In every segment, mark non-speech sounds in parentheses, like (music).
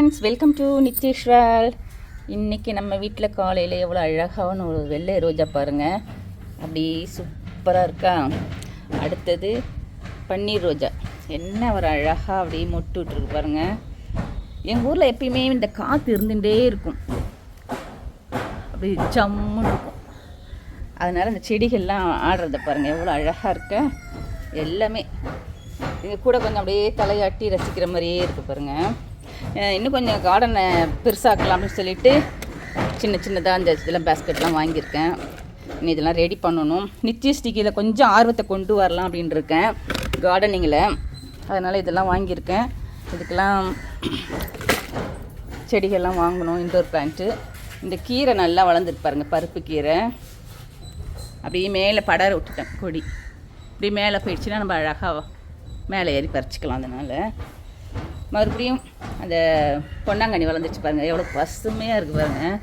Friends welcome to நித்யேஸ்வல் இன்றைக்கி நம்ம வீட்டில் காலையில் எவ்வளோ அழகான ஒரு வெள்ளை ரோஜா பாருங்கள் அப்படி சூப்பராக இருக்கா? அடுத்தது பன்னீர் ரோஜா. என்ன ஒரு அழகாக அப்படியே மொட்டு விட்டுருக்கு பாருங்கள் எங்கள் ஊரில் எப்பயுமே இந்த காற்று இருந்துகிட்டே இருக்கும். அப்படி ஜம்முன்னு இருக்கும். அதனால் அந்த செடிகள்லாம் ஆடுறத பாருங்கள் எவ்வளோ அழகாக இருக்க. எல்லாமே. இது கூட கொஞ்சம் அப்படியே தலையாட்டி ரசிக்கிற மாதிரியே இருக்குது பாருங்கள் இன்னும் கொஞ்சம் கார்டனை பெருசாக்கலாம் அப்படின்னு சொல்லிட்டு சின்ன சின்னதாக அந்த இதெல்லாம் பேஸ்கெட்லாம் வாங்கியிருக்கேன். இன்னும் இதெல்லாம் ரெடி பண்ணணும். நித்திய ஸ்டிக்கில் கொஞ்சம் ஆர்வத்தை கொண்டு வரலாம் அப்படின்னு இருக்கேன் கார்டனிங்கில் அதனால் இதெல்லாம் வாங்கியிருக்கேன். இதுக்கெல்லாம் செடிகள்லாம் வாங்கணும் இன்டோர் பிளான்ட்டு இந்த கீரை நல்லா வளர்ந்துட்டு பாருங்கள் பருப்பு கீரை. அப்படியே மேலே படர விட்டுட்டேன் கொடி. இப்படி மேலே போயிடுச்சுன்னா நம்ம அழகாக மேலே ஏறி பறிச்சிக்கலாம் அதனால். மறுபடியும் அந்த பொன்னாங்கண்ணி வளர்ந்துச்சு பாருங்கள் எவ்வளோ பசுமையாக இருக்குது பாருங்கள்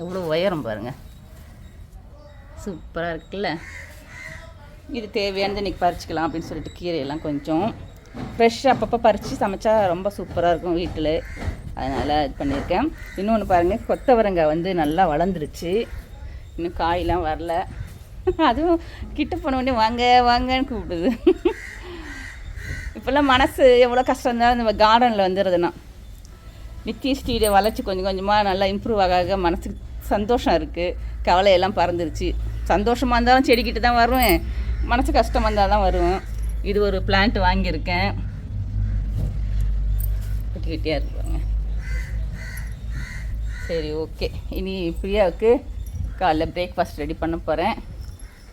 எவ்வளோ உயரம் பாருங்கள் சூப்பராக இருக்குல்ல. இது தேவையானது இன்றைக்கி பறிச்சுக்கலாம் அப்படின்னு சொல்லிட்டு கீரையெல்லாம் கொஞ்சம் ஃப்ரெஷ்ஷாக அப்பப்போ பறித்து சமைச்சா ரொம்ப சூப்பராக இருக்கும் வீட்டில். அதனால் இது பண்ணியிருக்கேன். இன்னொன்று பாருங்கள் கொத்தவரங்காய் வந்து நல்லா வளர்ந்துருச்சு. இன்னும் காயெலாம் வரல. அதுவும் கிட்ட போன உடனே வாங்க வாங்கன்னு கூப்பிடுது. இப்போல்லாம் மனசு எவ்வளோ கஷ்டம் இருந்தாலும் நம்ம கார்டனில் வந்துடுதுன்னா நித்திய ஸ்டீடை வளர்ச்சி கொஞ்சம் கொஞ்சமாக நல்லா இம்ப்ரூவ் ஆக மனசுக்கு சந்தோஷம் இருக்குது கவலையெல்லாம் பறந்துருச்சு. சந்தோஷமாக இருந்தாலும் செடிக்கிட்டு தான் வருவேன். மனசு கஷ்டமாக இருந்தால் தான் வருவேன். இது ஒரு பிளான்ட் வாங்கியிருக்கேன். குட்டி குட்டியாக இருக்குவாங்க சரி ஓகே இனி பிரியாவுக்கு காலைல பிரேக்ஃபாஸ்ட் ரெடி பண்ண போகிறேன்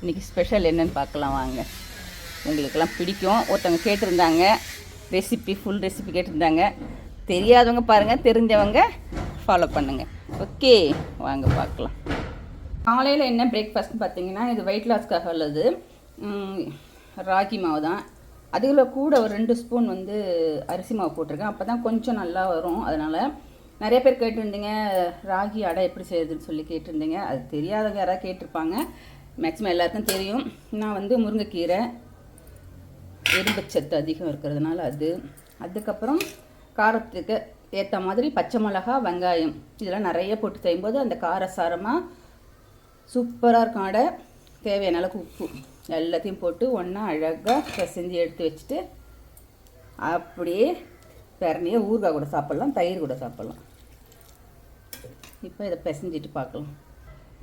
இன்றைக்கி ஸ்பெஷல் என்னன்னு பார்க்கலாம் வாங்க. உங்களுக்கெல்லாம் பிடிக்கும். ஒருத்தவங்க கேட்டிருந்தாங்க. ரெசிபி ஃபுல் ரெசிபி கேட்டிருந்தாங்க. தெரியாதவங்க பாருங்கள் தெரிஞ்சவங்க ஃபாலோ பண்ணுங்கள் ஓகே வாங்க பார்க்கலாம். காலையில் என்ன பிரேக்ஃபாஸ்ட்னு பார்த்தீங்கன்னா இது வெயிட் லாஸ்க்காக உள்ளது. ராகி மாவு தான் அதில் கூட ஒரு ரெண்டு ஸ்பூன் வந்து அரிசி மாவு போட்டிருக்கேன். அப்போ தான் கொஞ்சம் நல்லா வரும். அதனால் நிறைய பேர் கேட்டிருந்தீங்க ராகி அடை எப்படி செய்யுதுன்னு சொல்லி கேட்டிருந்தீங்க. அது தெரியாதவங்க யாராவது கேட்டிருப்பாங்க. மேக்ஸிமம் எல்லாருக்கும் தெரியும். நான் வந்து முருங்கைக்கீரை எறும்புச்சத்து அதிகம் இருக்கிறதுனால அது. அதுக்கப்புறம் காரத்துக்கு ஏற்ற மாதிரி பச்சை மிளகா வெங்காயம் இதெல்லாம் நிறைய போட்டு செய்யும்போது அந்த காரசாரமாக சூப்பராக இருக்கும். அடை தேவையான அளவுக்கு உப்பு எல்லாத்தையும் போட்டு ஒன்றா அழகாக பிசைஞ்சு எடுத்து வச்சுட்டு அப்படியே பெரணியை ஊறுகாய் கூட சாப்பிட்லாம் தயிர் கூட சாப்பிட்லாம். இப்போ இதை பிசைஞ்சிட்டு பார்க்கலாம்.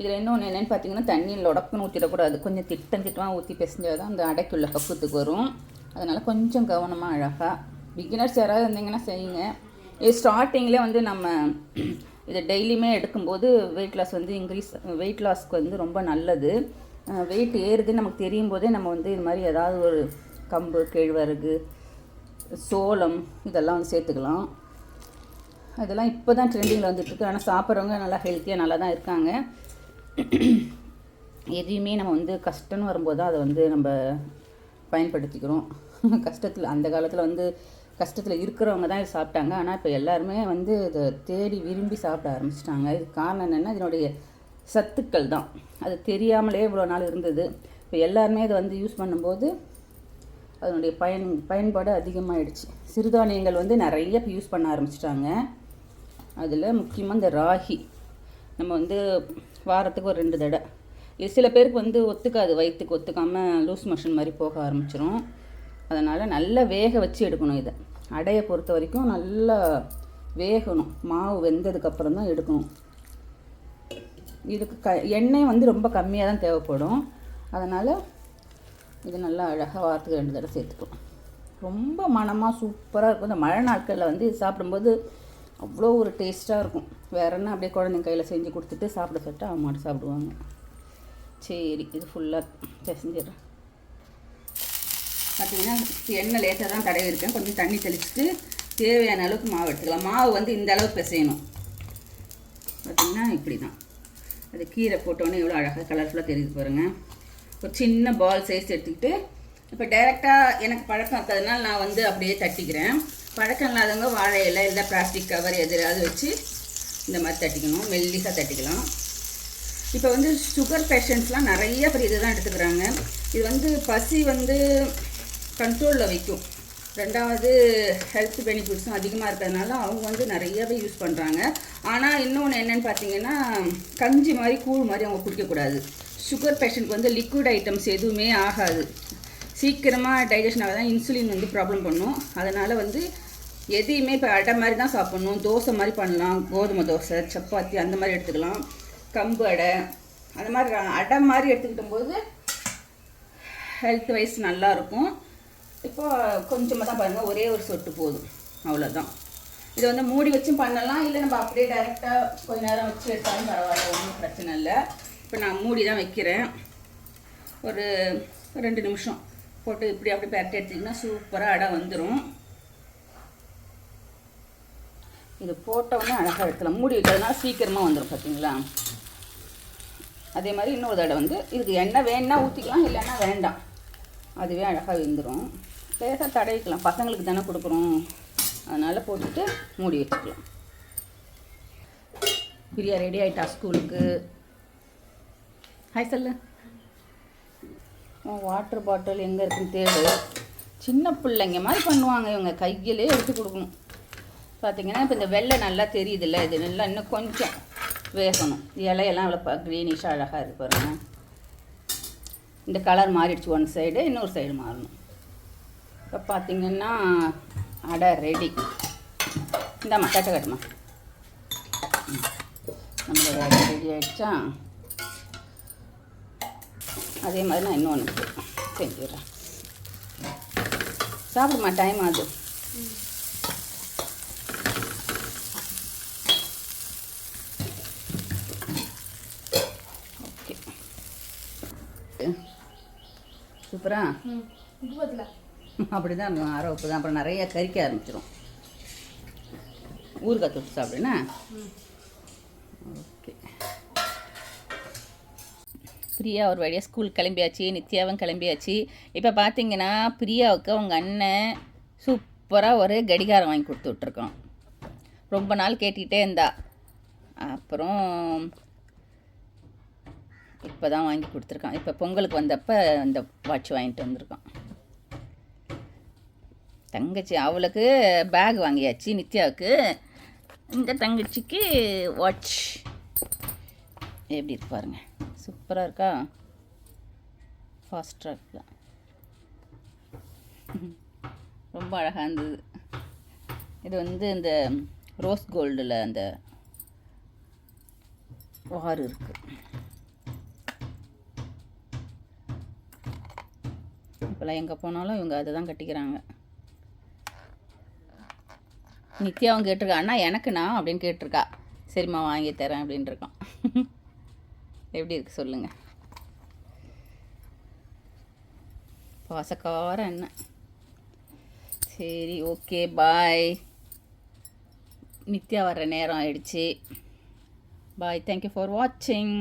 இதில் இன்னொன்று என்னென்னு பார்த்தீங்கன்னா தண்ணியில் உடப்புன்னு ஊற்றிடக்கூடாது கொஞ்சம் திட்டம் திட்டமாக ஊற்றி பிசைஞ்சால் தான் அந்த அடைக்குள்ள பக்குவத்துக்கு வரும். அதனால் கொஞ்சம் கவனமாக அழகாக பிகினர்ஸ் யாராவது இருந்தீங்கன்னா செய்யுங்க. இது ஸ்டார்டிங்கில் வந்து நம்ம (clears throat) இதை டெய்லியுமே எடுக்கும்போது வெயிட் லாஸ் வந்து இன்க்ரீஸ் வெயிட் லாஸ்க்கு வந்து ரொம்ப நல்லது. வெயிட் ஏறுதுன்னு நமக்கு தெரியும் போதே நம்ம வந்து இது மாதிரி ஏதாவது ஒரு கம்பு கேழ்வரகு சோளம் இதெல்லாம் வந்து சேர்த்துக்கலாம். அதெல்லாம் இப்போ தான் ட்ரெண்டிங்கில் வந்துட்டுருக்கு ஆனால் சாப்பிட்றவங்க நல்லா ஹெல்த்தியாக நல்லா தான் இருக்காங்க. (clears throat) எதையுமே நம்ம வந்து கஷ்டம்னு வரும்போது தான் அதை வந்து நம்ம பயன்படுத்திக்கிறோம். (laughs) கஷ்டத்தில் அந்த காலத்தில் வந்து கஷ்டத்தில் இருக்கிறவங்க தான் இதை சாப்பிட்டாங்க. ஆனால் இப்போ எல்லாருமே வந்து இதை தேடி விரும்பி சாப்பிட ஆரம்பிச்சிட்டாங்க. இது காரணம் என்னென்னா இதனுடைய சத்துக்கள் தான். அது தெரியாமலே இவ்வளோ நாள் இருந்தது. இப்போ எல்லாருமே இதை வந்து யூஸ் பண்ணும்போது அதனுடைய பயன் பயன்பாடு அதிகமாகிடுச்சு சிறுதானியங்கள் வந்து நிறைய இப்போ யூஸ் பண்ண ஆரம்பிச்சிட்டாங்க. அதில் முக்கியமாக இந்த ராகி. நம்ம வந்து வாரத்துக்கு ஒரு ரெண்டு தடவை சில பேருக்கு வந்து ஒத்துக்காது வயிற்றுக்கு ஒத்துக்காமல் லூஸ் மோஷன் மாதிரி போக ஆரம்பிச்சிரும். அதனால் நல்லா வேக வச்சு எடுக்கணும் இதை. அடையை பொறுத்த வரைக்கும் நல்லா வேகணும். மாவு வெந்ததுக்கப்புறம் தான் எடுக்கணும். இதுக்கு க எண்ணெய் வந்து ரொம்ப கம்மியாக தான் தேவைப்படும். அதனால் இது நல்லா அழகாக வாரத்துக்கு ரெண்டு தடவை சேர்த்துக்கணும். ரொம்ப மனமாக சூப்பராக இருக்கும். இந்த மழை நாட்களில் வந்து இது சாப்பிடும்போது அவ்வளோ ஒரு டேஸ்ட்டாக இருக்கும். வேற என்ன அப்படியே குழந்தைங்க கையில் செஞ்சு கொடுத்துட்டு சாப்பிட சொல்லிட்டு அவங்க மாட்டு சாப்பிடுவாங்க. சரி இது ஃபுல்லாக பிசைஞ்சிடுறேன். பார்த்தீங்கன்னா எண்ணெய் லேட்டாக தான் தடவி இருக்கேன். கொஞ்சம் தண்ணி தெளிச்சுட்டு தேவையான அளவுக்கு மாவு எடுத்துக்கலாம். மாவு வந்து இந்த அளவுக்கு பிசையணும். பார்த்தீங்கன்னா இப்படி தான் அது கீரை போட்டோன்னே எவ்வளோ அழகாக கலர்ஃபுல்லாக தெரியுது பாருங்கள் ஒரு சின்ன பால் சைஸ் எடுத்துக்கிட்டு இப்போ டைரெக்டாக எனக்கு பழக்கம் இருக்கிறதுனால நான் வந்து அப்படியே தட்டிக்கிறேன். பழக்கம் இல்லாதவங்க வாழை இலை இல்லை பிளாஸ்டிக் கவர் எதிராவது வச்சு இந்த மாதிரி தட்டிக்கணும். மெல்லிசாக தட்டிக்கலாம். இப்போ வந்து சுகர் பேஷண்ட்ஸ்லாம் நிறைய பேர் இதை தான் எடுத்துக்கிறாங்க. இது வந்து பசி வந்து கண்ட்ரோலில் வைக்கும். ரெண்டாவது ஹெல்த் பெனிஃபிட்ஸும் அதிகமாக இருக்கிறதுனால அவங்க வந்து நிறையவே யூஸ் பண்ணுறாங்க ஆனால் இன்னொன்று என்னென்னு பார்த்தீங்கன்னா கஞ்சி மாதிரி கூழ் மாதிரி அவங்க குடிக்கக்கூடாது. சுகர் பேஷண்ட்க்கு வந்து லிக்விட் ஐட்டம்ஸ் எதுவுமே ஆகாது. சீக்கிரமாக டைஜஷன் ஆகாதான் இன்சுலின் வந்து ப்ராப்ளம் பண்ணும். அதனால் வந்து எதையுமே இப்போ அடை மாதிரி தான் சாப்பிட்ணும். தோசை மாதிரி பண்ணலாம். கோதுமை தோசை சப்பாத்தி அந்த மாதிரி எடுத்துக்கலாம். கம்பு அடை அந்த மாதிரி அடை மாதிரி எடுத்துக்கிட்டும் போது ஹெல்த் வைஸ் நல்லாயிருக்கும் இப்போ கொஞ்சமாக தான் பாருங்கள் ஒரே ஒரு சொட்டு போதும். அவ்வளோதான் இதை வந்து மூடி வச்சும் பண்ணலாம். இல்லை நம்ம அப்படியே டைரெக்டாக கொஞ்ச நேரம் வச்சு எடுத்தாலும் பரவாயில்ல ஒன்றும் பிரச்சனை இல்லை. இப்போ நான் மூடி தான் வைக்கிறேன். ஒரு ரெண்டு நிமிஷம் போட்டு இப்படி அப்படி பெரட்டி எடுத்திங்கன்னா சூப்பராக அடை வந்துடும் இது போட்டோன்னே அழகாக எடுத்துலாம் மூடி வைக்கிறதுனால சீக்கிரமாக வந்துடும் பார்த்தீங்களா? அதே மாதிரி இன்னொரு தடவை வந்து இதுக்கு எண்ணெய் வேணுன்னா ஊற்றிக்கலாம் இல்லைன்னா வேண்டாம். அதுவே அழகாக வெந்துடும் லேசாக தடவிக்கலாம். பசங்களுக்கு தானே கொடுக்குறோம். அதனால் போட்டுட்டு மூடி வச்சுக்கலாம். பிரியா ரெடி ஆகிட்டா ஸ்கூலுக்கு? ஹாய் சொல்லு. வாட்டர் பாட்டில் எங்கே இருக்குன்னு தேடு. சின்ன பிள்ளைங்க மாதிரி பண்ணுவாங்க. இவங்க கையிலே எடுத்து கொடுக்கணும். பார்த்தீங்கன்னா இப்போ இந்த வெள்ளை நல்லா தெரியுதுல்ல இது நல்லா இன்னும் கொஞ்சம் வேகணும். இலையெல்லாம் இவ்வளோ க்ரீனிஷாக அழகாக இருக்கு பாருங்க. இந்த கலர் மாறிடுச்சு ஒன் சைடு இன்னொரு சைடு மாறணும். இப்போ பார்த்தீங்கன்னா அடை ரெடி இந்தாம்மா கட்ட கட்டுமா? நம்மளோட அடை ரெடி ஆகிடுச்சா அதே மாதிரி நான் இன்னொன்று செஞ்சிடுறேன். சாப்பிடுமா டைம் ஆகுது ஓகே சூப்பரா? அப்படி தான் இருக்கும் அரை உப்பு தான். அப்புறம் நிறைய கறிக்க ஆரம்பிச்சிடும் ஊறுகாய் தொட்டு சாப்பிடுனா ஓகே. பிரியா ஒரு வழியாக ஸ்கூல் கிளம்பியாச்சு நித்யாவும் கிளம்பியாச்சு. இப்போ பார்த்தீங்கன்னா பிரியாவுக்கு அவங்க அண்ணன் சூப்பராக ஒரு கடிகாரம் வாங்கி கொடுத்து விட்ருக்கோம் ரொம்ப நாள் கேட்டுக்கிட்டே இருந்தா. அப்புறம் இப்போ தான் வாங்கி கொடுத்துருக்கான். இப்போ பொங்கலுக்கு வந்தப்போ அந்த வாட்ச் வாங்கிட்டு வந்திருக்கான். தங்கச்சி அவளுக்கு பேக் வாங்கியாச்சு நித்யாவுக்கு. இந்த தங்கச்சிக்கு வாட்ச் எப்படி இருக்கு பாருங்க. சூப்பராக இருக்கா? ஃபாஸ்ட் ட்ராக் ரொம்ப அழகாக இருந்தது. இது வந்து இந்த ரோஸ் கோல்டில் அந்த வார் இருக்குது இப்போல்லாம் எங்கே போனாலும் இவங்க அதை தான் கட்டிக்கிறாங்க. நித்யாவும் கேட்டிருக்கா அண்ணா எனக்குண்ணா? அப்படின்னு கேட்டிருக்கா. சரிம்மா வாங்கி தரேன் அப்படின்னு இருக்கான். எப்படி இருக்கு சொல்லுங்கள் பாசக்கார என்ன சரி ஓகே பாய் நித்யா வர்ற நேரம் ஆயிடுச்சு. பாய் தேங்க்யூ ஃபார் வாட்சிங்